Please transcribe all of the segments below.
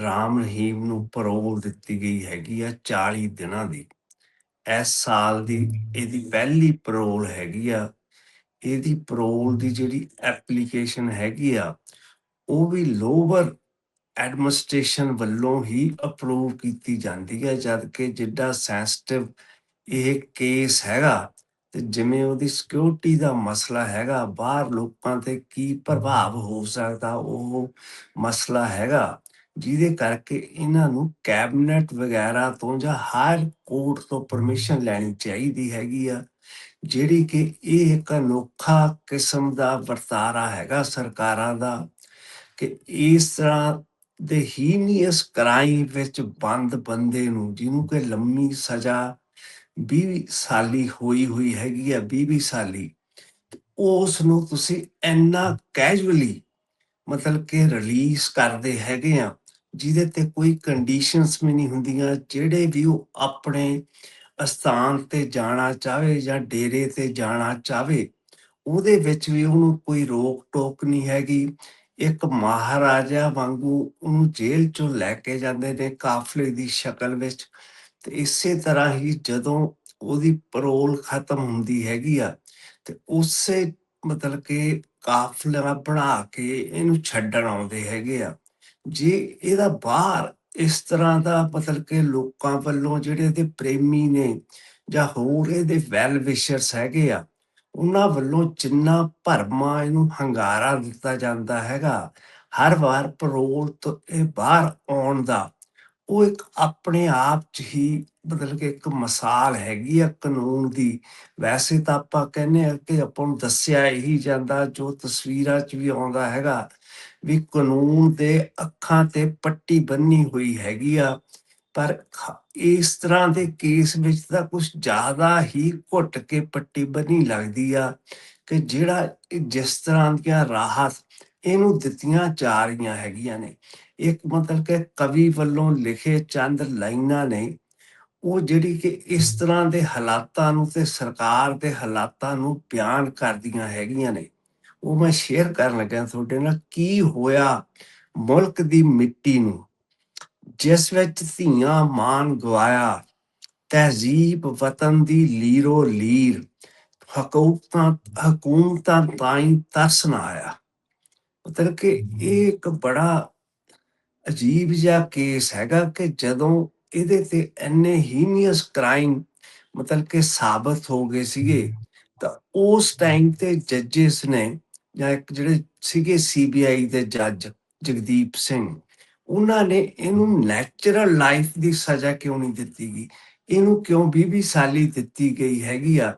ਰਾਮ ਰਹੀਮ ਨੂੰ ਪਰੋਲ ਦਿੱਤੀ ਗਈ ਹੈਗੀ ਆ 40 ਦਿਨਾਂ ਦੀ। ਇਸ ਸਾਲ ਦੀ ਇਹਦੀ ਪਹਿਲੀ ਪਰੋਲ ਹੈਗੀ ਆ। ਇਹਦੀ ਪਰੋਲ ਦੀ ਜਿਹੜੀ ਐਪਲੀਕੇਸ਼ਨ ਹੈਗੀ ਆ, ਉਹ ਵੀ ਲੋਵਰ ਐਡਮਿਨਿਸਟ੍ਰੇਸ਼ਨ ਵੱਲੋਂ ਹੀ ਅਪਰੂਵ ਕੀਤੀ ਜਾਂਦੀ ਹੈ ਜਦ ਕਿ ਜਿੱਡਾ ਸੈਂਸਿਟਿਵ ਇਹ ਕੇਸ ਹੈਗਾ ਤੇ ਜਿਵੇਂ ਉਹਦੀ ਸਿਕਿਉਰਿਟੀ ਦਾ ਮਸਲਾ ਹੈਗਾ, ਬਾਹਰ ਲੋਕਾਂ ਤੇ ਕੀ ਪ੍ਰਭਾਵ ਹੋ ਸਕਦਾ ਉਹ ਮਸਲਾ ਹੈਗਾ। ਜਿਹਦੇ ਕਰਕੇ ਇਹਨਾਂ ਨੂੰ ਕੈਬਨਿਟ ਵਗੈਰਾ ਤੋਂ ਜਾਂ ਹਾਇਰ ਕੋਰਟ ਤੋਂ ਪਰਮਿਸ਼ਨ ਲੈਣੀ ਚਾਹੀਦੀ ਹੈਗੀ ਆ, ਜਿਹੜੀ ਕਿ ਇਹ ਇੱਕ ਅਨੋਖਾ ਕਿਸਮ ਦਾ ਵਰਤਾਰਾ ਹੈਗਾ ਸਰਕਾਰਾਂ ਦਾ, ਕਿ ਇਸ ਤਰ੍ਹਾਂ ਦੇ ਹੀਨੀਅਸ ਕ੍ਰਾਈਮ ਵਿੱਚ ਬੰਦ ਬੰਦੇ ਨੂੰ, ਜਿਹਨੂੰ ਕਿ ਲੰਮੀ ਸਜ਼ਾ 20 ਸਾਲੀ ਹੋਈ ਹੋਈ ਹੈਗੀ ਆ 20 ਸਾਲੀ ਉਸ ਨੂੰ ਤੁਸੀਂ ਇੰਨਾ ਕੈਜੂਅਲੀ ਮਤਲਬ ਕਿ ਰਿਲੀਜ਼ ਕਰਦੇ ਹੈਗੇ ਆ ਜਿਹਦੇ ਤੇ ਕੋਈ ਕੰਡੀਸ਼ਨਸ ਵੀ ਨਹੀਂ ਹੁੰਦੀਆਂ, ਜਿਹੜੇ ਵੀ ਉਹ ਆਪਣੇ ਅਸਥਾਨ ਤੇ ਜਾਣਾ ਚਾਹੇ ਜਾਂ ਡੇਰੇ ਤੇ ਜਾਣਾ ਚਾਹੇ, ਉਹਦੇ ਵਿੱਚ ਵੀ ਉਹਨੂੰ ਕੋਈ ਰੋਕ ਟੋਕ ਨਹੀਂ ਹੈਗੀ। ਇੱਕ ਮਹਾਰਾਜਾ ਵਾਂਗੂ ਉਹਨੂੰ ਜੇਲ੍ਹ ਚੋਂ ਲੈ ਕੇ ਜਾਂਦੇ ਨੇ ਕਾਫਲੇ ਦੀ ਸ਼ਕਲ ਵਿੱਚ। ਤੇ ਇਸੇ ਤਰ੍ਹਾਂ ਹੀ ਜਦੋਂ ਉਹਦੀ ਪਰੋਲ ਖਤਮ ਹੁੰਦੀ ਹੈਗੀ ਆ, ਤੇ ਉਸੇ ਮਤਲਬ ਕਿ ਕਾਫਲਾ ਬਣਾ ਕੇ ਇਹਨੂੰ ਛੱਡਣ ਆਉਂਦੇ ਹੈਗੇ ਆ। ਜੇ ਇਹਦਾ ਬਾਹਰ ਇਸ ਤਰ੍ਹਾਂ ਦਾ ਮਤਲਬ ਕਿ ਲੋਕਾਂ ਵੱਲੋਂ ਜਿਹੜੇ ਇਹਦੇ ਪ੍ਰੇਮੀ ਨੇ ਜਾਂ ਹੋਰ ਇਹਦੇ ਵੈਲ ਵਿਸ਼ਰਸ ਹੈਗੇ ਆ, ਉਹਨਾਂ ਵੱਲੋਂ ਜਿੰਨਾ ਭਰਮਾ ਇਹਨੂੰ ਹੰਗਾਰਾ ਦਿੱਤਾ ਜਾਂਦਾ ਹੈਗਾ, ਹਰ ਵਾਰ ਪਰੋਲ ਤੋਂ ਇਹ ਬਾਹਰ ਆਉਣ ਦਾ ਉਹ ਇੱਕ ਆਪਣੇ ਆਪ 'ਚ ਹੀ ਬਦਲ ਕੇ ਇੱਕ ਮਿਸਾਲ ਹੈਗੀ ਆ ਕਾਨੂੰਨ ਦੀ। ਵੈਸੇ ਤਾਂ ਆਪਾਂ ਕਹਿੰਦੇ ਆ ਕਿ ਆਪਾਂ ਨੂੰ ਦੱਸਿਆ ਹੀ ਜਾਂਦਾ ਜੋ ਤਸਵੀਰਾਂ 'ਚ ਵੀ ਆਉਂਦਾ ਹੈਗਾ ਵੀ ਕਾਨੂੰਨ ਦੇ ਅੱਖਾਂ ਤੇ ਪੱਟੀ ਬੰਨੀ ਹੋਈ ਹੈਗੀ ਆ। ਪਰ ਇਸ ਤਰ੍ਹਾਂ ਦੇ ਕੇਸ ਵਿੱਚ ਤਾਂ ਕੁਝ ਜ਼ਿਆਦਾ ਹੀ ਘੁੱਟ ਕੇ ਪੱਟੀ ਬੰਨੀ ਲੱਗਦੀ ਆ ਕਿ ਜਿਹੜਾ ਜਿਸ ਤਰ੍ਹਾਂ ਦੀਆਂ ਰਾਹਤ ਇਹਨੂੰ ਦਿੱਤੀਆਂ ਜਾ ਰਹੀਆਂ ਹੈਗੀਆਂ ਨੇ। ਇੱਕ ਮਤਲਬ ਕਿ ਕਵੀ ਵੱਲੋਂ ਲਿਖੇ ਚੰਦ ਲਾਈਨਾਂ ਨੇ। ਉਹ ਜਿਹੜੀ ਕਿ ਇਸ ਤਰ੍ਹਾਂ ਦੇ ਹਾਲਾਤਾਂ ਨੂੰ ਤੇ ਸਰਕਾਰ ਦੇ ਹਾਲਾਤਾਂ ਨੂੰ ਬਿਆਨ ਕਰਦੀਆਂ ਹੈਗੀਆਂ ਨੇ। ਉਹ ਮੈਂ ਸ਼ੇਅਰ ਕਰਨ ਲੱਗਾ ਤੁਹਾਡੇ ਨਾਲ, ਕੀ ਹੋਇਆ ਮੁਲਕ ਦੀ ਮਿੱਟੀ ਨੂੰ? ਜਿਸ ਵਿੱਚ ਧੀਆਂ ਮਾਨ ਗਵਾਇਆ, ਤਹਿਜ਼ੀਬ ਵਤਨ ਦੀ ਲੀਰੋ ਲੀਰ, ਹਕੂਮਤਾਂ ਹਕੂਮਤਾਂ ਤਾਈਂ ਤਰਸ ਨਾ ਆਇਆ। ਮਤਲਬ ਕਿ ਇਹ ਇੱਕ ਬੜਾ ਅਜੀਬ ਜਿਹਾ ਕੇਸ ਹੈਗਾ ਕਿ ਜਦੋਂ ਇਹਦੇ ਤੇ ਇੰਨੇ ਹੀਨੀਅਸ ਕ੍ਰਾਈਮ ਮਤਲਬ ਕਿ ਸਾਬਤ ਹੋ ਗਏ ਸੀਗੇ, ਤਾਂ ਉਸ ਟਾਈਮ ਤੇ ਜੱਜਿਸ ਨੇ ਜਾਂ ਇੱਕ ਜਿਹੜੇ ਸੀਗੇ ਸੀਬੀਆਈ ਦੇ ਜੱਜ ਜਗਦੀਪ ਸਿੰਘ, ਉਹਨਾਂ ਨੇ ਇਹਨੂੰ ਨੈਚੁਰਲ ਲਾਈਫ ਦੀ ਸਜ਼ਾ ਕਿਉਂ ਨਹੀਂ ਦਿੱਤੀ ਗਈ? ਇਹਨੂੰ ਕਿਉਂ 20 ਸਾਲੀ ਦਿੱਤੀ ਗਈ ਹੈਗੀ ਆ?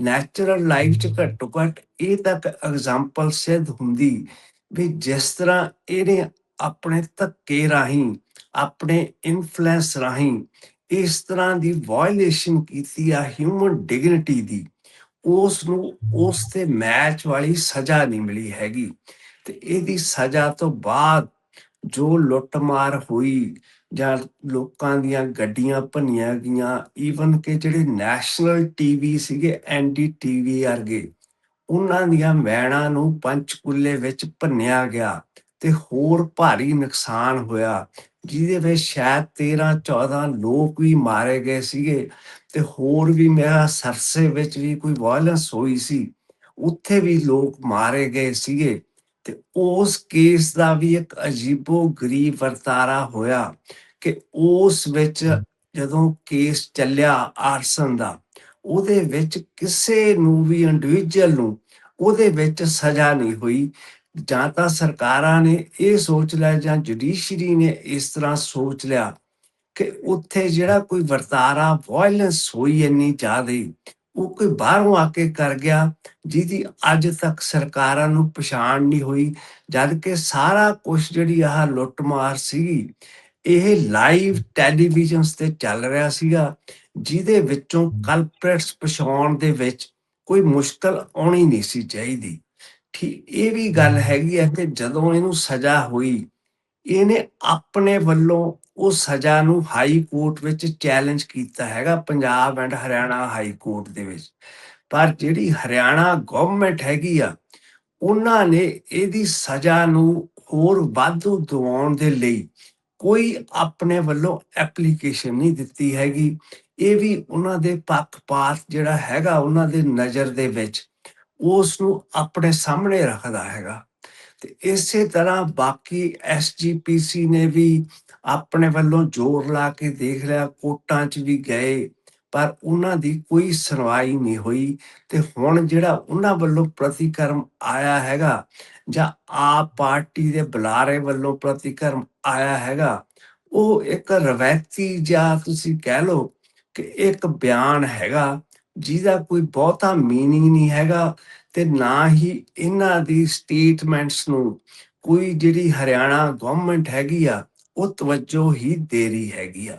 ਨੈਚੁਰਲ ਲਾਈਫ ਚ ਘੱਟੋ ਘੱਟ ਇਹ ਤੱਕ ਐਗਜ਼ਾਮਪਲ ਸਿੱਧ ਹੁੰਦੀ ਵੀ ਜਿਸ ਤਰ੍ਹਾਂ ਇਹਨੇ ਆਪਣੇ ਧੱਕੇ ਰਾਹੀਂ, ਆਪਣੇ ਇਨਫਲੂਐਂਸ ਰਾਹੀਂ ਇਸ ਤਰ੍ਹਾਂ ਦੀ ਵਾਇਲੇਸ਼ਨ ਕੀਤੀ ਆ ਹਿਊਮਨ ਡਿਗਨਿਟੀ ਦੀ ਉਸ ਨੂੰ ਉਸ ਤੇ ਮੈਚ ਵਾਲੀ ਸਜ਼ਾ ਨਹੀਂ ਮਿਲੀ ਹੈਗੀ। ਤੇ ਇਹਦੀ ਸਜ਼ਾ ਤੋਂ ਬਾਅਦ ਜੋ ਲੁੱਟਮਾਰ ਹੋਈ ਜਾਂ ਲੋਕਾਂ ਦੀਆਂ ਗੱਡੀਆਂ ਭੰਨੀਆਂ ਗਈਆਂ ਈਵਨ ਕਿ ਜਿਹੜੇ ਨੈਸ਼ਨਲ ਟੀਵੀ ਸੀਗੇ ਐਨਡੀ ਟੀਵੀ ਵਰਗੇ ਉਹਨਾਂ ਦੀਆਂ ਵੈਣਾਂ ਨੂੰ ਪੰਚਕੂਲੇ ਵਿੱਚ ਭੰਨਿਆ ਗਿਆ ਤੇ ਹੋਰ ਭਾਰੀ ਨੁਕਸਾਨ ਹੋਇਆ ਜਿਹਦੇ ਵਿੱਚ ਸ਼ਾਇਦ 13 14 ਲੋਕ ਵੀ ਮਾਰੇ ਗਏ ਸੀਗੇ ਤੇ ਹੋਰ ਵੀ ਮੇਰਾ ਸਰਸੇ ਵਿੱਚ ਵੀ ਕੋਈ ਵਾਇਲੈਂਸ ਹੋਈ ਸੀ ਉੱਥੇ ਵੀ ਲੋਕ ਮਾਰੇ ਗਏ ਸੀਗੇ ਤੇ ਉਸ ਕੇਸ ਦਾ ਵੀ ਇੱਕ ਅਜੀਬੋ ਗਰੀਬ ਵਰਤਾਰਾ ਹੋਇਆ ਕਿ ਉਸ ਵਿੱਚ ਜਦੋਂ ਕੇਸ ਚੱਲਿਆ ਆਰਸਨ ਦਾ ਉਹਦੇ ਵਿੱਚ ਕਿਸੇ ਨੂੰ ਵੀ ਇੰਡੀਵਿਜੂਅਲ ਨੂੰ ਉਹਦੇ ਵਿੱਚ ਸਜ਼ਾ ਨਹੀਂ ਹੋਈ। ਜਾਂ ਤਾਂ ਸਰਕਾਰਾਂ ਨੇ ਇਹ ਸੋਚ ਲਿਆ ਜਾਂ ਜੁਡੀਸ਼ਰੀ ਨੇ ਇਸ ਤਰ੍ਹਾਂ ਸੋਚ ਲਿਆ ਕਿ ਉੱਥੇ ਜਿਹੜਾ ਕੋਈ ਵਰਤਾਰਾ ਵਾਇਲੈਂਸ ਹੋਈ ਇੰਨੀ ਜ਼ਿਆਦੇ, ਉਹ ਕੋਈ ਬਾਹਰੋਂ ਆ ਕੇ ਕਰ ਗਿਆ, ਜਿਹਦੀ ਅੱਜ ਤੱਕ ਸਰਕਾਰਾਂ ਨੂੰ ਪਛਾਣ ਨਹੀਂ ਹੋਈ। ਜਦ ਕਿ ਸਾਰਾ ਕੁਝ ਜਿਹੜੀ ਆਹ ਲੁੱਟਮਾਰ ਸੀਗੀ ਇਹ ਲਾਈਵ ਟੈਲੀਵਿਜ਼ਨਸ ਤੇ ਚੱਲ ਰਿਹਾ ਸੀਗਾ, ਜਿਹਦੇ ਵਿੱਚੋਂ ਕਲਪ੍ਰੇਟਸ ਪਛਾਉਣ ਦੇ ਵਿੱਚ ਕੋਈ ਮੁਸ਼ਕਲ ਆਉਣੀ ਨਹੀਂ ਸੀ ਚਾਹੀਦੀ। ਠੀਕ, ਇਹ ਵੀ ਗੱਲ ਹੈਗੀ ਹੈ ਕਿ ਜਦੋਂ ਇਹਨੂੰ ਸਜ਼ਾ ਹੋਈ, ਇਹਨੇ ਆਪਣੇ ਵੱਲੋਂ ਉਹ ਸਜ਼ਾ ਨੂੰ ਹਾਈ ਕੋਰਟ ਵਿੱਚ ਚੈਲੰਜ ਕੀਤਾ ਹੈਗਾ, Punjab and Haryana high court ਦੇ ਵਿੱਚ। ਪਰ ਜਿਹੜੀ ਹਰਿਆਣਾ ਗਵਰਨਮੈਂਟ ਹੈਗੀ ਆ, ਉਹਨਾਂ ਨੇ ਇਹਦੀ ਸਜ਼ਾ ਨੂੰ ਹੋਰ ਵਾਧੂ ਦਵਾਉਣ ਦੇ ਲਈ ਕੋਈ ਆਪਣੇ ਵੱਲੋਂ ਐਪਲੀਕੇਸ਼ਨ ਨਹੀਂ ਦਿੱਤੀ ਹੈਗੀ। ਇਹ ਵੀ ਉਹਨਾਂ ਦੇ ਪੱਖਪਾਤ ਜਿਹੜਾ ਹੈਗਾ, ਉਹਨਾਂ ਦੇ ਨਜ਼ਰ ਦੇ ਵਿੱਚ ਉਸ ਨੂੰ ਆਪਣੇ ਸਾਹਮਣੇ ਰੱਖਦਾ ਹੈਗਾ। ਤੇ ਇਸੇ ਤਰ੍ਹਾਂ ਬਾਕੀ ਐਸਜੀਪੀਸੀ ਨੇ ਵੀ ਆਪਣੇ ਵੱਲੋਂ ਜ਼ੋਰ ਲਾ ਕੇ ਦੇਖ ਲਿਆ, ਕੋਟਾਂ 'ਚ ਵੀ ਗਏ। ਪਰ ਉਹਨਾਂ ਦੀ ਕੋਈ ਸੁਣਵਾਈ ਨਹੀਂ ਹੋਈ ਤੇ ਹੁਣ ਜਿਹੜਾ ਉਹਨਾਂ ਵੱਲੋਂ ਪ੍ਰਤੀਕਰਮ ਆਇਆ ਹੈਗਾ ਜਾਂ ਆਪ ਪਾਰਟੀ ਦੇ ਬੁਲਾਰੇ ਵੱਲੋਂ ਪ੍ਰਤੀਕਰਮ ਆਇਆ ਹੈਗਾ, ਉਹ ਇੱਕ ਰਵਾਇਤੀ ਜਾਂ ਤੁਸੀਂ ਕਹਿ ਲਓ ਕਿ ਇੱਕ ਬਿਆਨ ਹੈਗਾ ਜਿਹਦਾ ਕੋਈ ਬਹੁਤਾ ਮੀਨਿੰਗ ਨਹੀਂ ਹੈਗਾ ਤੇ ਨਾ ਹੀ ਇਹਨਾਂ ਦੀ ਸਟੇਟਮੈਂਟਸ ਨੂੰ ਕੋਈ ਜਿਹੜੀ ਹਰਿਆਣਾ ਗਵਰਨਮੈਂਟ ਹੈਗੀ ਆ, ਉਹ ਤਵੱਜੋ ਹੀ ਦੇ ਰਹੀ ਹੈਗੀ ਆ।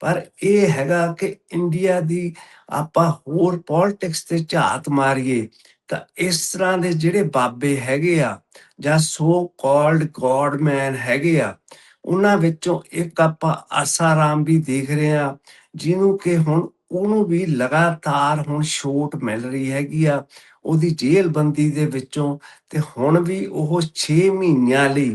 ਪਰ ਇਹ ਹੈਗਾ ਕਿ ਇੰਡੀਆ ਦੀ ਆਪਾਂ ਹੋਰ ਪੋਲਿਟਿਕਸ ਤੇ ਝਾਤ ਮਾਰੀਏ, ਤਾਂ ਇਸ ਤਰ੍ਹਾਂ ਦੇ ਜਿਹੜੇ ਬਾਬੇ ਹੈਗੇ ਆ, ਜਾਂ ਸੋ ਕਾਲਡ ਗੋਡਮੈਨ ਹੈਗੇ ਆ, ਉਹਨਾਂ ਵਿੱਚੋਂ ਇੱਕ ਆਪਾਂ ਆਸਾਰਾਮ ਵੀ ਦੇਖ ਰਹੇ ਆ, ਜਿਹਨੂੰ ਕਿ ਹੁਣ ਉਹਨੂੰ ਵੀ ਲਗਾਤਾਰ ਹੁਣ ਛੋਟ ਮਿਲ ਰਹੀ ਹੈਗੀ ਆ, ਉਹਦੀ ਜੇਲ੍ਹ ਬੰਦੀ ਦੇ ਵਿੱਚੋਂ, ਤੇ ਹੁਣ ਵੀ ਉਹ 6 ਮਹੀਨਿਆਂ ਲਈ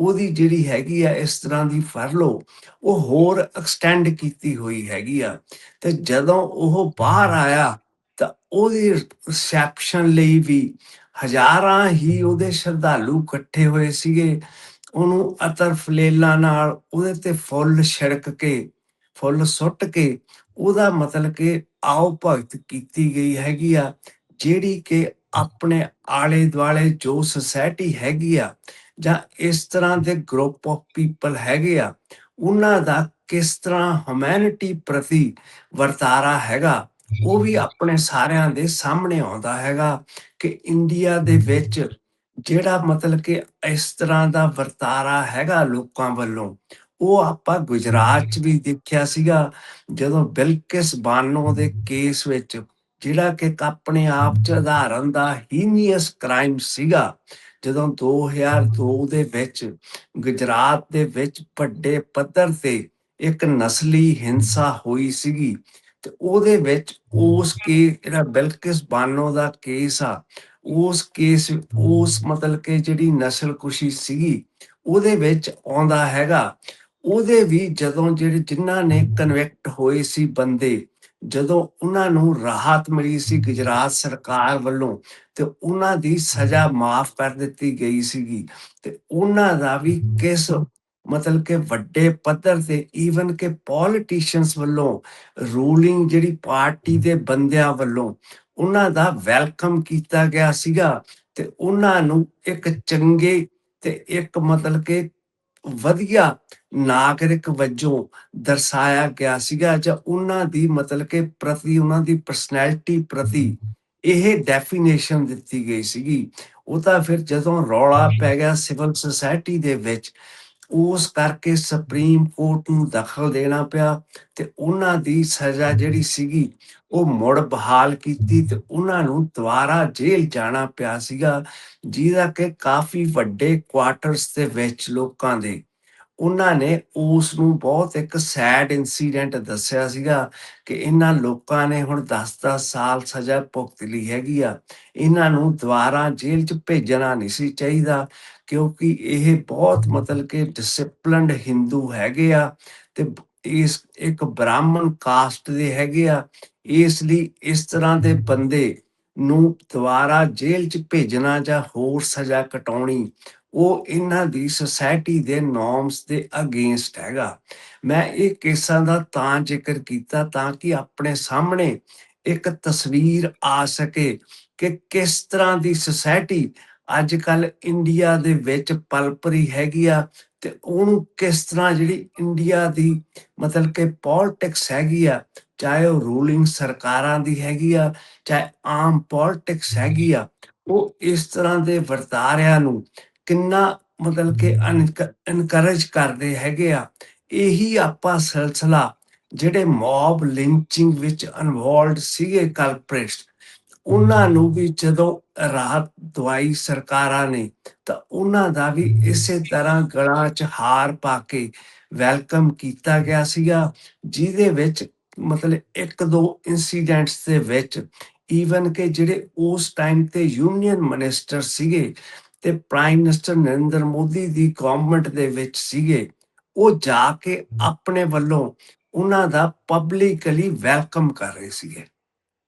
ਉਹਦੀ ਜਿਹੜੀ ਹੈਗੀ ਆ, ਇਸ ਤਰ੍ਹਾਂ ਦੀ ਫਰਲੋ ਉਹ ਹੋਰ ਐਕਸਟੈਂਡ ਕੀਤੀ ਹੋਈ ਹੈਗੀ ਆ। ਤੇ ਜਦੋਂ ਉਹ ਬਾਹਰ ਆਇਆ, ਤਾਂ ਉਹਦੀ ਰਿਸੈਪਸ਼ਨ ਲਈ ਵੀ ਹਜ਼ਾਰਾਂ ਹੀ ਉਹਦੇ ਸ਼ਰਧਾਲੂ ਇਕੱਠੇ ਹੋਏ ਸੀਗੇ। ਉਹਨੂੰ ਅਤਰ ਫਲੇਲਾ ਨਾਲ ਉਹਦੇ ਤੇ ਫੁੱਲ ਛਿੜਕ ਕੇ, ਫੁੱਲ ਸੁੱਟ ਕੇ, ਉਹਦਾ ਮਤਲਬ ਕਿ ਆਓ ਭਗਤ ਕੀਤੀ ਗਈ ਹੈਗੀ ਆ, ਜਿਹੜੀ ਕਿ ਆਪਣੇ ਆਲੇ ਦੁਆਲੇ ਜੋ ਸੁਸਾਇਟੀ ਹੈਗੀ ਆ ਜਾਂ ਇਸ ਤਰ੍ਹਾਂ ਦੇ ਗਰੁੱਪ ਆਫ ਪੀਪਲ ਹੈਗੇ ਆ ਉਹਨਾਂ ਦਾ ਕਿਸ ਤਰ੍ਹਾਂ ਹਿਊਮੈਨਿਟੀ ਪ੍ਰਤੀ ਵਰਤਾਰਾ ਹੈਗਾ ਉਹ ਵੀ ਆਪਣੇ ਸਾਰਿਆਂ ਦੇ ਸਾਹਮਣੇ ਆਉਂਦਾ ਹੈਗਾ ਕਿ ਇੰਡੀਆ ਦੇ ਵਿੱਚ ਜਿਹੜਾ ਮਤਲਬ ਕਿ ਇਸ ਤਰ੍ਹਾਂ ਦਾ ਵਰਤਾਰਾ ਹੈਗਾ ਲੋਕਾਂ ਵੱਲੋਂ ਉਹ ਆਪਾਂ ਗੁਜਰਾਤ 'ਚ ਵੀ ਦੇਖਿਆ ਸੀਗਾ ਜਦੋਂ ਬਿਲਕਿਸ ਬਾਨੋ ਦੇ ਕੇਸ ਵਿੱਚ ਜਿਹੜਾ ਕਿ ਆਪਣੇ ਆਪ 'ਚ ਉਦਾਹਰਨ ਦਾ ਹੀਨੀਅਸ ਕ੍ਰਾਈਮ ਸੀਗਾ ਜਦੋਂ 2002 ਦੇ ਵਿੱਚ ਗੁਜਰਾਤ ਦੇ ਵਿੱਚ ਵੱਡੇ ਪੱਧਰ ਤੇ ਇੱਕ ਨਸਲੀ ਹਿੰਸਾ ਹੋਈ ਸੀਗੀ, ਤੇ ਉਹਦੇ ਵਿੱਚ ਉਸ ਕੇ, ਜਿਹੜਾ ਬਿਲਕਿਸ ਬਾਨੋ ਦਾ ਕੇਸ ਆ, ਉਸ ਕੇਸ, ਉਸ ਮਤਲਬ ਕਿ ਜਿਹੜੀ ਨਸਲ ਕੁਸ਼ੀ ਸੀਗੀ, ਉਹਦੇ ਵਿੱਚ ਆਉਂਦਾ ਹੈਗਾ। ਉਹਦੇ ਵੀ ਜਦੋਂ ਜਿਹੜੇ ਜਿਨ੍ਹਾਂ ਨੇ ਕਨਵੈਕਟ ਹੋਏ ਸੀ ਬੰਦੇ ਜਦੋਂ ਉਹਨਾਂ ਨੂੰ ਰਾਹਤ ਮਿਲੀ ਸੀ ਗੁਜਰਾਤ ਸਰਕਾਰ ਵੱਲੋਂ, ਤੇ ਉਹਨਾਂ ਦੀ ਸਜ਼ਾ ਮਾਫ ਕਰ ਦਿੱਤੀ ਗਈ ਸੀਗੀ। ਤੇ ਉਹਨਾਂ ਦਾ ਵੀ ਕਿਸ ਮਤਲਬ ਕਿ ਵੱਡੇ ਪੱਧਰ ਤੇ ਈਵਨ ਕਿ ਪੋਲਿਟਿਸ਼ੀਅਨਸ ਵੱਲੋਂ ਰੂਲਿੰਗ ਜਿਹੜੀ ਪਾਰਟੀ ਦੇ ਬੰਦਿਆਂ ਵੱਲੋਂ ਉਹਨਾਂ ਦਾ ਵੈਲਕਮ ਕੀਤਾ ਗਿਆ ਸੀਗਾ। ਤੇ ਉਹਨਾਂ ਨੂੰ ਇੱਕ ਚੰਗੇ ਤੇ ਇੱਕ ਮਤਲਬ ਕਿ ਵਧੀਆ ਨਾਗਰਿਕ ਵਜੋਂ ਦਰਸਾਇਆ ਗਿਆ ਸੀਗਾ ਜਾਂ ਉਹਨਾਂ ਦੀ ਮਤਲਬ ਕਿ ਪ੍ਰਤੀ ਉਹਨਾਂ ਦੀ ਪਰਸਨੈਲਿਟੀ ਪ੍ਰਤੀ ਇਹ ਡੈਫੀਨੇਸ਼ਨ ਦਿੱਤੀ ਗਈ ਸੀਗੀ। ਉਹ ਤਾਂ ਫਿਰ ਜਦੋਂ ਰੌਲਾ ਪੈ ਗਿਆ ਸਿਵਲ ਸੁਸਾਇਟੀ ਦੇ ਵਿੱਚ ਉਸ ਕਰਕੇ ਸੁਪਰੀਮ ਕੋਰਟ ਨੂੰ ਦਖਲ ਦੇਣਾ ਪਿਆ ਤੇ ਉਹਨਾਂ ਦੀ ਸਜ਼ਾ ਜਿਹੜੀ ਸੀਗੀ, ਉਹ ਮੁੜ ਬਹਾਲ ਕੀਤੀ ਤੇ ਉਹਨਾਂ ਨੂੰ ਦੁਬਾਰਾ ਜੇਲ੍ਹ ਜਾਣਾ ਪਿਆ ਸੀਗਾ, ਜਿਹਦਾ ਕਿ ਕਾਫੀ ਵੱਡੇ ਕੁਆਟਰਸ ਦੇ ਵਿੱਚ ਲੋਕਾਂ ਦੇ। ਉਹਨਾਂ ਨੇ ਉਸ ਨੂੰ ਬਹੁਤ ਇੱਕ ਸੈਡ ਇਨਸੀਡੈਂਟ ਦੱਸਿਆ ਸੀਗਾ ਕਿ ਇਹਨਾਂ ਲੋਕਾਂ ਨੇ ਹੁਣ 10-10 ਸਾਲ ਸਜ਼ਾ ਭੁਗਤ ਲਈ ਹੈਗੀ ਆ। ਇਹਨਾਂ ਨੂੰ ਦੁਬਾਰਾ ਜੇਲ੍ਹ 'ਚ ਭੇਜਣਾ ਨਹੀਂ ਸੀ ਚਾਹੀਦਾ। ਕਿਉਂਕਿ ਇਹ ਬਹੁਤ ਮਤਲਬ ਕਿ ਡਿਸਪਲਿਨਡ ਹਿੰਦੂ ਹੈਗੇ ਆ ਤੇ ਇਸ ਇੱਕ ਬ੍ਰਾਹਮਣ ਕਾਸਟ ਦੇ ਹੈਗੇ ਆ, ਇਸ ਲਈ ਇਸ ਤਰ੍ਹਾਂ ਦੇ ਬੰਦੇ ਨੂੰ ਦੁਬਾਰਾ ਜੇਲ੍ਹ 'ਚ ਭੇਜਣਾ ਜਾਂ ਹੋਰ ਸਜ਼ਾ ਕਟਾਉਣੀ, ਉਹ ਇਹਨਾਂ ਦੀ ਸੋਸਾਇਟੀ ਦੇ ਨੋਰਮਸ ਦੇ ਅਗੇਂਸਟ ਹੈਗਾ। ਮੈਂ ਇਹ ਕੇਸਾਂ ਦਾ ਤਾਂ ਜ਼ਿਕਰ ਕੀਤਾ ਤਾਂ ਕਿ ਆਪਣੇ ਸਾਹਮਣੇ ਇੱਕ ਤਸਵੀਰ ਆ ਸਕੇ ਕਿ ਕਿਸ ਤਰ੍ਹਾਂ ਦੀ ਸੋਸਾਇਟੀ ਅੱਜ ਕੱਲ ਇੰਡੀਆ ਦੇ ਵਿੱਚ ਪਲਪਰੀ ਹੈਗੀ ਆ ਤੇ ਉਹਨੂੰ ਕਿਸ ਤਰ੍ਹਾਂ ਜਿਹੜੀ ਇੰਡੀਆ ਦੀ ਮਤਲਬ ਕਿ ਪੋਲਿਟਿਕਸ ਹੈਗੀ ਆ, ਚਾਹੇ ਉਹ ਰੂਲਿੰਗ ਸਰਕਾਰਾਂ ਦੀ ਹੈਗੀ ਆ, ਚਾਹੇ ਆਮ ਪੋਲਿਟਿਕਸ ਹੈਗੀ ਆ, ਉਹ ਇਸ ਤਰ੍ਹਾਂ ਦੇ ਵਰਤਾਰਿਆਂ ਨੂੰ ਕਿੰਨਾ ਮਤਲਬ ਕਿ ਇਨਕਰੇਜ ਕਰਦੇ ਹੈਗੇ ਆ। ਇਹੀ ਆਪਾਂ ਸਿਲਸਿਲਾ ਜਿਹੜੇ ਮੌਬ ਲਿੰਚਿੰਗ ਵਿੱਚ ਇਨਵੋਲਡ ਸੀਗੇ ਕਲਪ੍ਰੇਟਸ ਉਹਨਾਂ ਨੂੰ ਵੀ ਜਦੋਂ ਰਾਹਤ ਦਵਾਈ ਸਰਕਾਰਾਂ ਨੇ, ਤਾਂ ਉਹਨਾਂ ਦਾ ਵੀ ਇਸੇ ਤਰ੍ਹਾਂ ਗਲਾਂ 'ਚ ਹਾਰ ਪਾ ਕੇ ਵੈਲਕਮ ਕੀਤਾ ਗਿਆ ਸੀਗਾ, ਜਿਹਦੇ ਵਿੱਚ ਮਤਲਬ ਇੱਕ ਦੋ ਇਨਸੀਡੈਂਟਸ ਦੇ ਵਿੱਚ ਈਵਨ ਕਿ ਜਿਹੜੇ ਉਸ ਟਾਈਮ ਤੇ ਯੂਨੀਅਨ ਮਿਨਿਸਟਰ ਸੀਗੇ ਤੇ ਪ੍ਰਾਈਮ ਮਿਨਿਸਟਰ ਨਰਿੰਦਰ ਮੋਦੀ ਦੀ ਗਵਰਨਮੈਂਟ ਦੇ ਵਿੱਚ ਸੀਗੇ, ਉਹ ਜਾ ਕੇ ਆਪਣੇ ਵੱਲੋਂ ਉਹਨਾਂ ਦਾ ਪਬਲਿਕਲੀ ਵੈਲਕਮ ਕਰ ਰਹੇ ਸੀਗੇ।